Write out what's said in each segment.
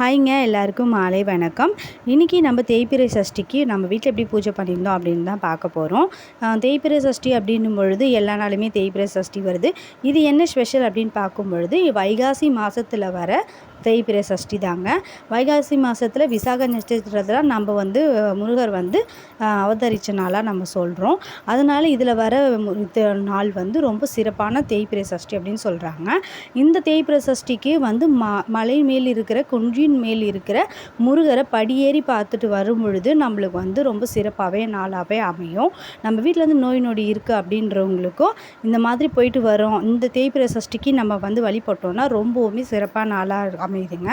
ஹாய்ங்க எல்லாருக்கும் மாலை வணக்கம். இன்றைக்கி நம்ம தேய்பிரை சஷ்டிக்கு நம்ம வீட்டில் எப்படி பூஜை பண்ணியிருந்தோம் அப்படின்னு தான் பார்க்க போகிறோம் தேய்பிரை சஷ்டி அப்படின்னும் பொழுது எல்லா நாளுமே தேய்பிரை சஷ்டி வருது. இது என்ன ஸ்பெஷல் அப்படின்னு பார்க்கும் பொழுது வைகாசி மாதத்தில் வர தேய்பிறை சஷ்டி தாங்க வைகாசி மாதத்தில் விசாக நட்சத்திரத்தில் நம்ம வந்து முருகர் வந்து அவதரித்த நாளாக நம்ம சொல்கிறோம் அதனால் இதில் வர நாள் வந்து ரொம்ப சிறப்பான தேய்பிறை சஷ்டி அப்படின்னு சொல்கிறாங்க இந்த தேய்பிறை சஷ்டிக்கு வந்து ம மலை மேல் இருக்கிற குன்றின் மேல் இருக்கிற முருகரை படியேறி பார்த்துட்டு வரும் பொழுது நம்மளுக்கு வந்து ரொம்ப சிறப்பாகவே நாளாகவே அமையும். நம்ம வீட்டில் வந்து நோய் நொடி இருக்குது அப்படின்றவங்களுக்கும் இந்த மாதிரி போயிட்டு வரோம். இந்த தேய்பிறை சஷ்டிக்கு நம்ம வந்து வழிபட்டோம்னா ரொம்பவுமே சிறப்பாக நாளாக அமையுதுங்க.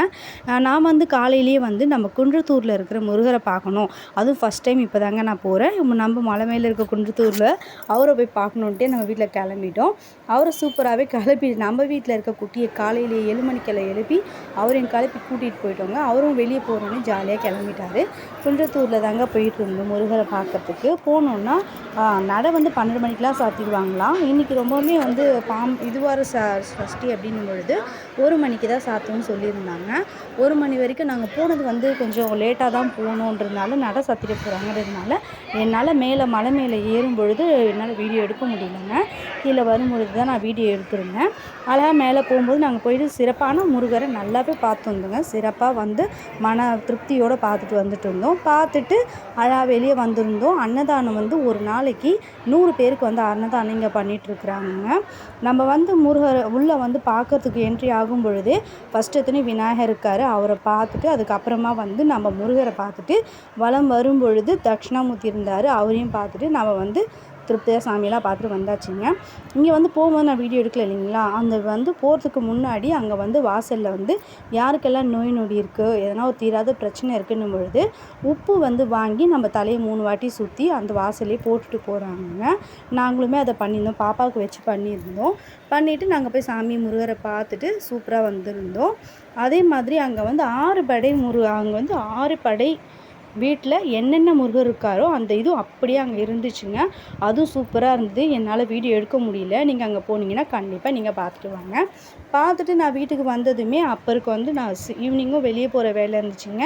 நான் வந்து காலையிலேயே வந்து நம்ம குன்றத்தூரில் இருக்கிற முருகரை பார்க்கணும். அதுவும் ஃபஸ்ட் டைம் இப்போ தாங்க நான் போகிறேன் நம்ம மலை மேலே இருக்க குன்றத்தூரில் அவரை போய் பார்க்கணுன்ட்டே நம்ம வீட்டில் கிளம்பிட்டோம். அவரை சூப்பராகவே கிளப்பி நம்ம வீட்டில் இருக்க குட்டியை காலையிலேயே ஏழு மணிக்கெல்லாம் எழுப்பி அவரையும் கிளப்பி கூட்டிகிட்டு போயிட்டோங்க. அவரும் வெளியே போகிறோன்னே ஜாலியாக கிளம்பிட்டார். குன்றத்தூரில் தாங்க போயிட்டு இருந்தோம் முருகரை பார்க்கறதுக்கு. போனோன்னா நடை வந்து பன்னெண்டு மணிக்கெலாம் சாத்திடுவாங்களாம். இன்றைக்கி ரொம்பவுமே வந்து பாம் இதுவார ச சஷ்டி அப்படின்னும் பொழுது ஒரு மணிக்கு தான் சாத்துன்னு சொல்லியிருந்தாங்க. ஒரு மணி வரைக்கும் நாங்கள் போனது வந்து கொஞ்சம் லேட்டாக தான் போகணுன்றதுனால நட சத்திர போகிறாங்கிறதுனால என்னால் மேலே மலை மேலே ஏறும் பொழுது என்னால் வீடியோ எடுக்க முடியலங்க. கீழே வரும்பொழுது தான் நான் வீடியோ எடுத்திருந்தேன். அழகாக மேலே போகும்போது நாங்கள் போயிட்டு சிறப்பான முருகரை நல்லாவே பார்த்து வந்தோங்க. சிறப்பாக வந்து மன திருப்தியோடு பார்த்துட்டு வந்துட்டு இருந்தோம். பார்த்துட்டு அழகாக வெளியே வந்திருந்தோம். அன்னதானம் வந்து ஒரு நாளைக்கு நூறு பேருக்கு வந்து அன்னதானம் இங்கே பண்ணிகிட்ருக்குறாங்க நம்ம வந்து முருகரை உள்ளே வந்து பார்க்கறதுக்கு என்ட்ரி ஆகும் பொழுதே ஃபஸ்ட்டு எத்தனை விநாயகர் இருக்கார். அவரை பார்த்துட்டு அதுக்கப்புறமா வந்து நம்ம முருகரை பார்த்துட்டு வலம் வரும் பொழுது தட்சிணாமூர்த்தி இருந்தார். அவரையும் பார்த்துட்டு நம்ம வந்து திருப்தியாக சாமியெல்லாம் பார்த்துட்டு வந்தாச்சுங்க. இங்கே வந்து போகும்போது நான் வீடியோ எடுக்கல இல்லைங்களா? அந்த வந்து போகிறதுக்கு முன்னாடி அங்கே வந்து வாசலில் வந்து யாருக்கெல்லாம் நோய் நொடி இருக்குது எதனா ஒரு தீராத பிரச்சனை இருக்குன்னும் பொழுது உப்பு வந்து வாங்கி நம்ம தலையை மூணு வாட்டி சுற்றி அந்த வாசலே போட்டுட்டு போகிறாங்க நாங்களுமே அதை பண்ணியிருந்தோம். பாப்பாவுக்கு வச்சு பண்ணியிருந்தோம். பண்ணிவிட்டு நாங்கள் போய் சாமி முருகரை பார்த்துட்டு சூப்பராக வந்திருந்தோம். அதே மாதிரி அங்கே வந்து ஆறு படை முரு அங்கே வந்து ஆறு படை வீட்டில் என்னென்ன முருகர் இருக்காரோ அந்த இதுவும் அப்படியே அங்கே இருந்துச்சுங்க. அதுவும் சூப்பராக இருந்தது. என்னால் வீடியோ எடுக்க முடியல. நீங்கள் அங்கே போனீங்கன்னா கண்டிப்பாக நீங்கள் பார்த்துட்டு வாங்க. பார்த்துட்டு நான் வீட்டுக்கு வந்ததுமே அப்பருக்கு வந்து நான் ஈவினிங்கும் வெளியே போகிற வேலை இருந்துச்சுங்க.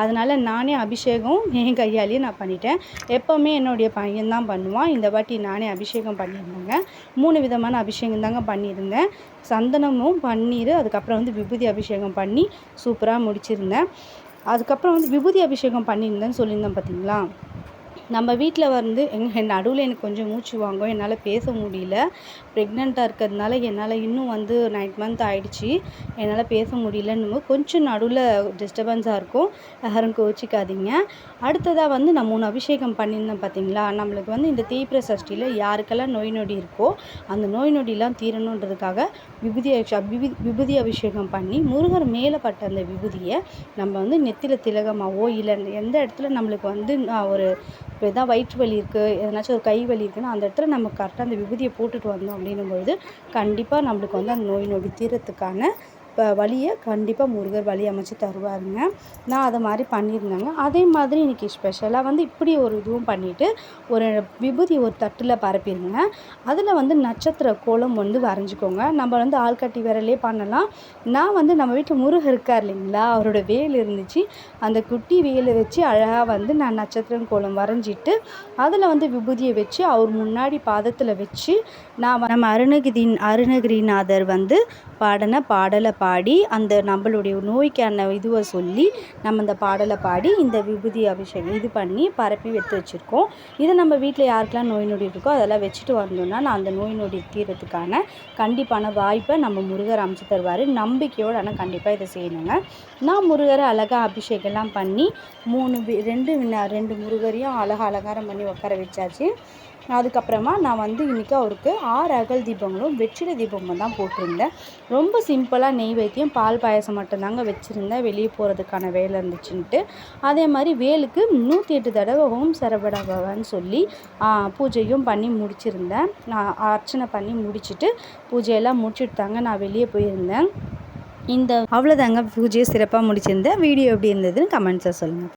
அதனால் நானே அபிஷேகம் என் கையாலேயே நான் பண்ணிட்டேன். எப்போவுமே என்னுடைய பையன் தான் பண்ணுவான். இந்த வாட்டி நானே அபிஷேகம் பண்ணியிருந்தேங்க. மூணு விதமான அபிஷேகம் தாங்க பண்ணியிருந்தேன். சந்தனமும் பன்னீர் அதுக்கப்புறம் வந்து விபூதி அபிஷேகம் பண்ணி சூப்பராக முடிச்சிருந்தேன். அதுக்கப்புறம் வந்து விபூதி அபிஷேகம் பண்ணியிருந்தேன்னு சொல்லியிருந்தேன் பார்த்தீங்களா? நம்ம வீட்டில் வந்து எங்கள் நடுவில் எனக்கு கொஞ்சம் மூச்சு வாங்கும். என்னால் பேச முடியல. ப்ரெக்னெண்ட்டாக இருக்கிறதுனால என்னால் இன்னும் வந்து நைன் மந்த் ஆகிடுச்சி என்னால் பேச முடியலன்னு கொஞ்சம் நடுவில் டிஸ்டர்பன்ஸாக இருக்கும். யாரும் கோச்சிக்காதீங்க. அடுத்ததாக வந்து நான் மூணு அபிஷேகம் பண்ணியிருந்தேன் பார்த்தீங்களா நம்மளுக்கு வந்து இந்த தீவிர சஷ்டியில் யாருக்கெல்லாம் நோய் நொடி இருக்கோ அந்த நோய் நொடிலாம் தீரணுன்றதுக்காக விபூதி விபூதி விபூதி அபிஷேகம் பண்ணி முருகர் மேலே பட்ட அந்த விபூதியை நம்ம வந்து நெத்தியில் திலகமாவோ இல்லை எந்த இடத்துல நம்மளுக்கு வந்து ஒரு இப்போ எதாவது வயிற்று வலி இருக்குது எதனாச்சும் ஒரு கை வலி இருக்குன்னா அந்த இடத்துல நம்ம கரெக்டாக அந்த விபூதியை போட்டுட்டு வந்தோம் அப்படின்னும் பொழுது கண்டிப்பாக நம்மளுக்கு வந்து அந்த நோய் நொடி தீரத்துக்கான வழியை கண்டிப்பாக முருகர் வழி அமைச்சு தருவாருங்க. நான் அதை மாதிரி பண்ணியிருந்தேங்க. அதே மாதிரி இன்றைக்கி ஸ்பெஷலாக வந்து இப்படி ஒரு இதுவும் பண்ணிவிட்டு ஒரு விபூதி ஒரு தட்டில் பரப்பிடுங்க அதில் வந்து நட்சத்திர கோலம் வந்து வரைஞ்சிக்கோங்க. நம்ம வந்து ஆள்கட்டி விரலே பண்ணலாம். நான் வந்து நம்ம வீட்டில் முருகர் இருக்கார் இல்லைங்களா? அவரோட வேல் இருந்துச்சு. அந்த குட்டி வேலை வச்சு அழகாக வந்து நான் நட்சத்திரம் கோலம் வரைஞ்சிட்டு அதில் வந்து விபூதியை வச்சு அவர் முன்னாடி பாதத்தில் வச்சு நான் நம்ம அருணகிரி அருணகிரிநாதர் வந்து பாடின பாடலை பாடி அந்த நம்மளுடைய நோய்க்கான இதுவை சொல்லி நம்ம இந்த பாடலை பாடி இந்த விபூதி அபிஷேகம் இது பண்ணி பரப்பி எடுத்து வச்சுருக்கோம். இதை நம்ம வீட்டில் யாருக்கெல்லாம் நோய் நொடி இருக்கோ அதெல்லாம் வச்சுட்டு வந்தோம்னா நான் அந்த நோய் நொடி தீரத்துக்கான கண்டிப்பான வாய்ப்பை நம்ம முருகர் அமைச்சு தருவார். நம்பிக்கையோடு ஆனால் கண்டிப்பாக இதை செய்யணுங்க. நான் முருகரை அழகாக அபிஷேகம்லாம் பண்ணி மூணு ரெண்டு ரெண்டு முருகரையும் அழகாக அலங்காரம் பண்ணி உட்கார வச்சாச்சு. அதுக்கப்புறமா நான் வந்து இன்றைக்கி அவருக்கு ஆறு அகல் தீபங்களும் வெற்றிலை தீபமும் தான் போட்டிருந்தேன். ரொம்ப சிம்பிளாக நெய் வைத்தியம் பால் பாயசம் மட்டும்தாங்க வச்சுருந்தேன். வெளியே போகிறதுக்கான வேலை இருந்துச்சுன்ட்டு. அதே மாதிரி வேலுக்கு நூற்றி எட்டு தடவை ஓம் சரவடபவன்னு சொல்லி பூஜையும் பண்ணி முடிச்சிருந்தேன். நான் அர்ச்சனை பண்ணி முடிச்சுட்டு பூஜையெல்லாம் முடிச்சுட்டு தாங்க நான் வெளியே போயிருந்தேன். இந்த அவ்வளோதாங்க பூஜையை சிறப்பாக முடிச்சிருந்தேன் வீடியோ எப்படி இருந்ததுன்னு கமெண்ட்ஸை சொல்லுங்கள்